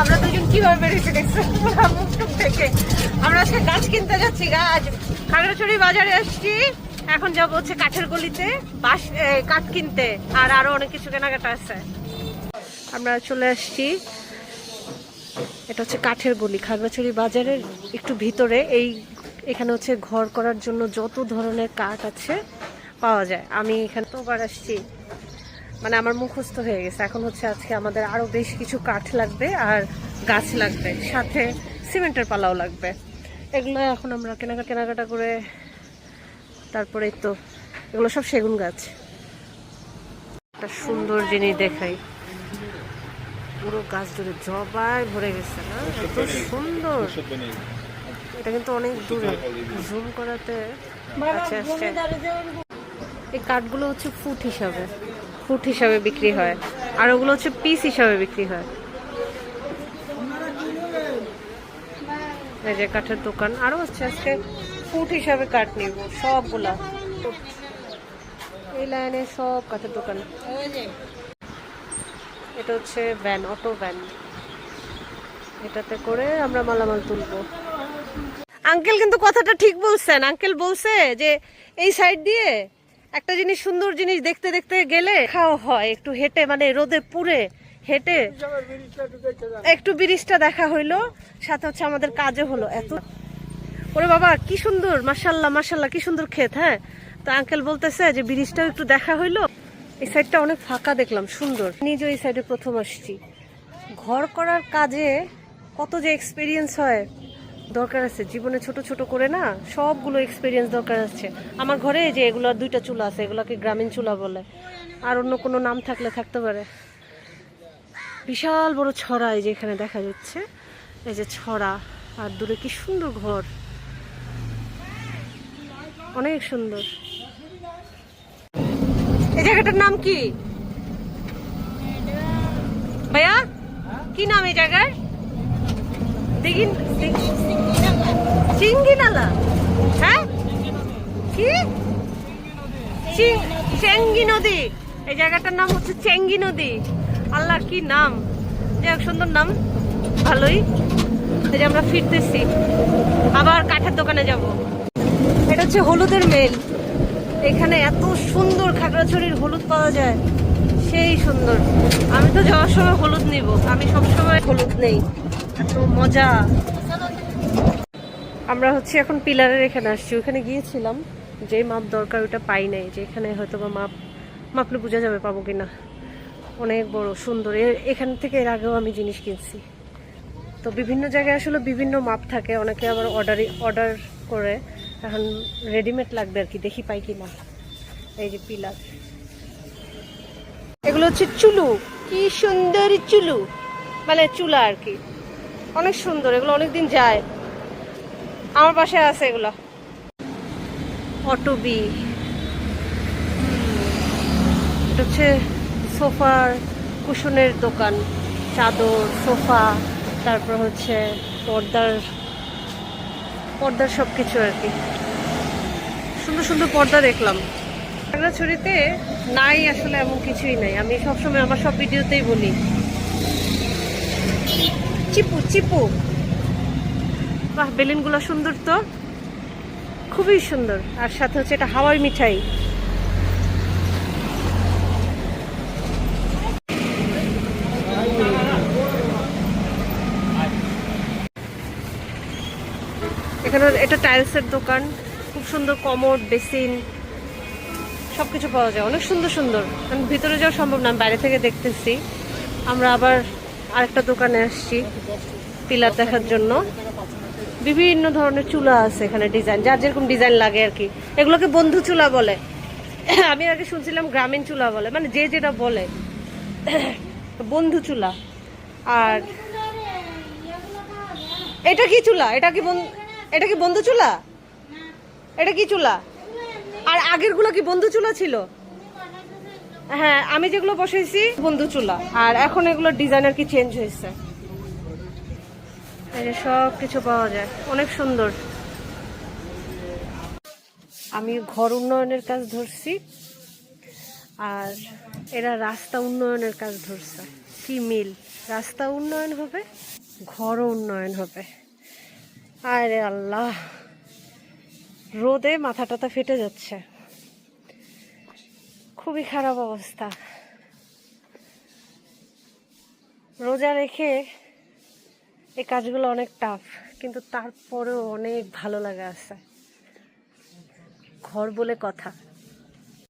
আমরা দুজন কীভাবে বেরিয়েছি দেখছ? থেকে। আমরা আজকে গাছ কিনতে যাচ্ছি, গাছ। খাগড়াছড়ি বাজারে আসছি। এখন যাব হচ্ছে কাঠের গলিতে, বাঁশ কাঠ কিনতে, আর আরও অনেক কিছু কেনাকাটা আছে। আমরা চলে আসছি। এটা হচ্ছে কাঠের গলি, খাগড়াছড়ি বাজারের একটু ভিতরে। এই, এখানে হচ্ছে ঘর করার জন্য যত ধরনের কাঠ আছে পাওয়া যায়। আমি এখানে তোবার আসছি। মানে আমার মুখস্থ হয়ে গেছে। এখন হচ্ছে আজকে আমাদের আরও বেশ কিছু কাঠ লাগবে আর গাছ লাগবে। সাথে সিমেন্টের পালাও লাগবে। এগুলো এখন আমরা কেনাকাটা কেনাকাটা করে তারপরে তো এগুলো সব সেগুন গাছ। একটা সুন্দর জিনিস দেখাই। পুরো গাছ জুড়ে জবাই ভরে গেছে না? এত সুন্দর। এটা কিন্তু অনেক দূরে। জুম করাতে এই কাঠগুলো হচ্ছে ফুট হিসাবে। ফুট হিসাবে বিক্রি হয়। আর ওগুলো হচ্ছে পিস হিসাবে বিক্রি হয়। এই যে কাঠের দোকান। আরও হচ্ছে আজকে ফুট হিসাবে কাঠ নিব, সবগুলা। এই লাইনে সব কাঠের দোকান। এটা হচ্ছে ভ্যান অটো ভ্যান এটাতে করে আমরা মালামাল তুলবো। আঙ্কেল কিন্তু কথাটা ঠিক বলছেন। আঙ্কেল বলছে যে এই সাইড দিয়ে একটা জিনিস, সুন্দর জিনিস দেখতে দেখতে গেলে খাওয়া হয়। একটু হেঁটে মানে রোদে পুড়ে হেঁটে একটু ব্রিজটা দেখা হইল। সাথে হচ্ছে আমাদের কাজও হলো এত। ওরে বাবা, কি সুন্দর! মাসাল্লাহ মাসাল্লাহ কি সুন্দর ক্ষেত হ্যাঁ? তো আঙ্কেল বলতেছে যে ব্রিজটাও একটু দেখা হইল। এই সাইডটা অনেক ফাঁকা দেখলাম, সুন্দর। নিজে এই সাইডে প্রথম আসছি। ঘর করার কাজে কত যে এক্সপিরিয়েন্স হয়। দরকার আছে। জীবনে ছোট ছোট করে না, সবগুলো এক্সপিরিয়েন্স দরকার আছে। আমার ঘরে যে এগুলোর দুইটা চুলা আছে, এগুলোকে গ্রামীণ চুলা বলে। আর অন্য কোনো নাম থাকলে থাকতে পারে। বিশাল বড় ছড়া এই যে এখানে দেখা যাচ্ছে। এই যে ছড়া, আর দূরে কি সুন্দর ঘর। অনেক সুন্দর। এই জায়গাটার নাম কি? ভাইয়া? কি নাম এই জায়গার? দিঘিন চিঙ্গি নালা। হ্যাঁ? কি? চেঙ্গি নদী। এই জায়গাটার নাম হচ্ছে চেঙ্গি নদী। আল্লাহ, কি নাম? যাই সুন্দর নাম। ভালোই। এই যে আমরা ফিরতেছি। আবার কাঠের দোকানে যাব। এটা হচ্ছে হলুদের মেল। এখানে এত সুন্দর খাগড়াছড়ির হলুদ পাওয়া যায়। সেই সুন্দর। আমি তো যাওয়ার সময় হলুদ নিব। আমি সবসময় হলুদ নেই। এত মজা। আমরা হচ্ছে এখন পিলারের এখানে আসছি। ওখানে গিয়েছিলাম যে মাপ দরকার ওটা পাই নাই, যে এখানে হয়তো বা মাপ, মাপলে বোঝা যাবে পাবো কিনা। অনেক বড়, সুন্দর। এখান থেকে এর আগেও আমি জিনিস কিনছি। তো বিভিন্ন জায়গায় আসলে বিভিন্ন মাপ থাকে, অনেকে আবার অর্ডারই অর্ডার করে। এখন রেডিমেড লাগবে আর কি, দেখি পাই কি কিনা। এই যে পিলার। এগুলো হচ্ছে চুলু। কি সুন্দর চুলু। মানে চুলা আর কি। অনেক সুন্দর, এগুলো অনেক দিন যায়। আমার বাসায় আছে এগুলো। অটোবি এটা হচ্ছে সোফার কুশনের দোকান, চাদর, সোফা, তারপর হচ্ছে পর্দার পর্দার সব কিছু আর কি। সুন্দর সুন্দর পর্দা দেখলাম। খাগড়াছড়িতে নাই আসলে এমন কিছুই নাই। আমি সবসময় আমার সব ভিডিওতেই বলি। চিপু চিপু। বাহ, বেলুনগুলো সুন্দর তো। খুবই সুন্দর। আর সাথে হচ্ছে এটা হাওয়াই মিঠাই। এখানে এটা টাইলসের দোকান। খুব সুন্দর কমোড, বেসিন সব কিছু পাওয়া যায়। অনেক সুন্দর সুন্দর। আমি ভিতরে যাওয়া সম্ভব না বাইরে থেকে দেখতেছি। আমরা আবার আরেকটা দোকানে আসছি পিলার দেখার জন্য। বিভিন্ন ধরনের চুলা আছে এখানে ডিজাইন, যার যেরকম ডিজাইন লাগে আর কি। এগুলোকে বন্ধু চুলা বলে। আমি আগে শুনছিলাম গ্রামীণ চুলা বলে মানে যে যেটা বলে। বন্ধু চুলা। আর এটা কি চুলা? এটা কি এটা কি বন্ধু চুলা? এটা কি চুলা? আর আগেরগুলো কি বন্ধু চুলা ছিল? হ্যাঁ আমি যেগুলো বসেছি বন্ধু চুলা। আর এখন এগুলো ডিজাইন আর কি চেঞ্জ হয়েছে। এই সব কিছু পাওয়া যায়। অনেক সুন্দর। আমি ঘর উন্নয়নের কাজ ধরছি। আর এরা রাস্তা উন্নয়নের কাজ ধরছে। কি মিল? রাস্তা উন্নয়ন হবে, ঘরও উন্নয়ন হবে। আরে আল্লাহ। রোদে মাথা টাথা ফেটে যাচ্ছে। খুবই খারাপ অবস্থা। রোজা রেখে এই কাজগুলো অনেক টাফ কিন্তু তারপরেও অনেক ভালো লাগা আছে। ঘর বলে কথা।